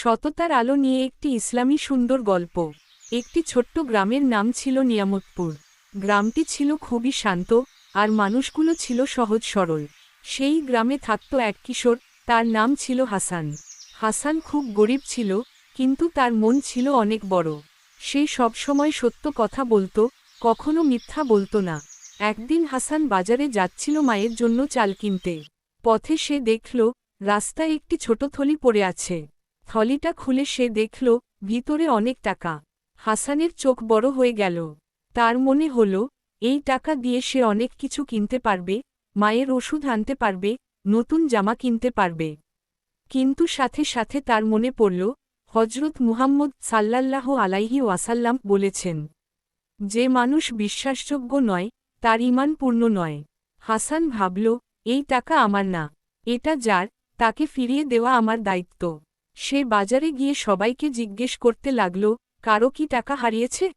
সততার আলো নিয়ে একটি ইসলামী সুন্দর গল্প। একটি ছোট্ট গ্রামের নাম ছিল নিয়ামতপুর। গ্রামটি ছিল খুবই শান্ত, আর মানুষগুলো ছিল সহজ সরল। সেই গ্রামে থাকত এক কিশোর, তার নাম ছিল হাসান। হাসান খুব গরিব ছিল, কিন্তু তার মন ছিল অনেক বড়। সে সবসময় সত্য কথা বলতো, কখনো মিথ্যা বলতো না। একদিন হাসান বাজারে যাচ্ছিল মায়ের জন্য চাল কিনতে। পথে সে দেখল, রাস্তায় একটি ছোট থলি পড়ে আছে। থলিটা খুলে সে দেখল, ভিতরে অনেক টাকা। হাসানের চোখ বড় হয়ে গেল। তার মনে হল, এই টাকা দিয়ে সে অনেক কিছু কিনতে পারবে, মায়ের ওষুধ আনতে পারবে, নতুন জামা কিনতে পারবে। কিন্তু সাথে সাথে তার মনে পড়ল হজরত মুহাম্মদ সাল্লাল্লাহ আলাইহি ওয়াসাল্লাম বলেছেন, যে মানুষ বিশ্বাসযোগ্য নয়, তার ইমান পূর্ণ নয়। হাসান ভাবল, এই টাকা আমার না, এটা যার, তাকে ফিরিয়ে দেওয়া আমার দায়িত্ব। সে বাজারে গিয়ে সবাইকে জিজ্ঞেস করতে লাগল, কারও কি টাকা হারিয়েছে?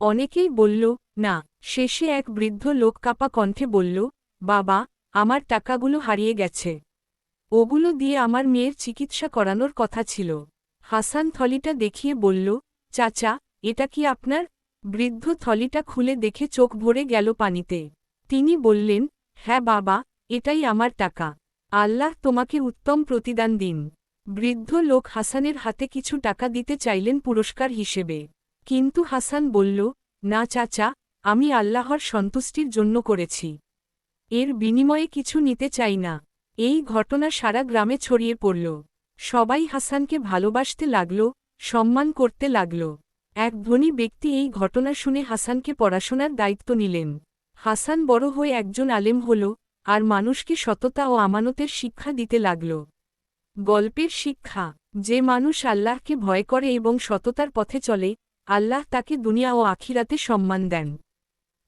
অনেকেই বলল, না। শেষে এক বৃদ্ধ লোক কাপা কণ্ঠে বলল, বাবা, আমার টাকাগুলো হারিয়ে গেছে। ওগুলো দিয়ে আমার মেয়ের চিকিৎসা করানোর কথা ছিল। হাসান থলিটা দেখিয়ে বলল, চাচা, এটা কি আপনার? বৃদ্ধ থলিটা খুলে দেখে চোখ ভরে গেল পানিতে। তিনি বললেন হ্যাঁ বাবা, এটাই আমার টাকা। আল্লাহ তোমাকে উত্তম প্রতিদান দিন। বৃদ্ধ লোক হাসানের হাতে কিছু টাকা দিতে চাইলেন পুরস্কার হিসেবে। কিন্তু হাসান বলল, না চাচা, আমি আল্লাহর সন্তুষ্টির জন্য করেছি। এর বিনিময়ে কিছু নিতে চাই না। এই ঘটনা সারা গ্রামে ছড়িয়ে পড়ল। সবাই হাসানকে ভালোবাসতে লাগল, সম্মান করতে লাগল। এক ধনী ব্যক্তি এই ঘটনা শুনে হাসানকে পড়াশোনার দায়িত্ব নিলেন। হাসান বড় হয়ে একজন আলেম হল, আর মানুষকে সততা ও আমানতের শিক্ষা দিতে লাগল। গল্পের শিক্ষা, যে মানুষ আল্লাহকে ভয় করে এবং সততার পথে চলে, আল্লাহ তাকে দুনিয়া ও আখিরাতে সম্মান দেন।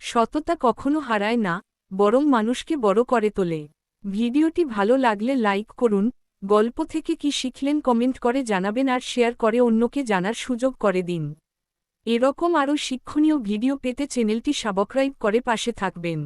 সততা কখনো হারায় না, বরং মানুষকে বড় করে তোলে। ভিডিওটি ভালো লাগলে লাইক করুন, গল্প থেকে কি শিখলেন কমেন্ট করে জানাবেন আর শেয়ার করে অন্যকে জানার সুযোগ করে দিন। এরকম আরও শিক্ষণীয় ভিডিও পেতে চ্যানেলটি সাবস্ক্রাইব করে পাশে থাকবেন।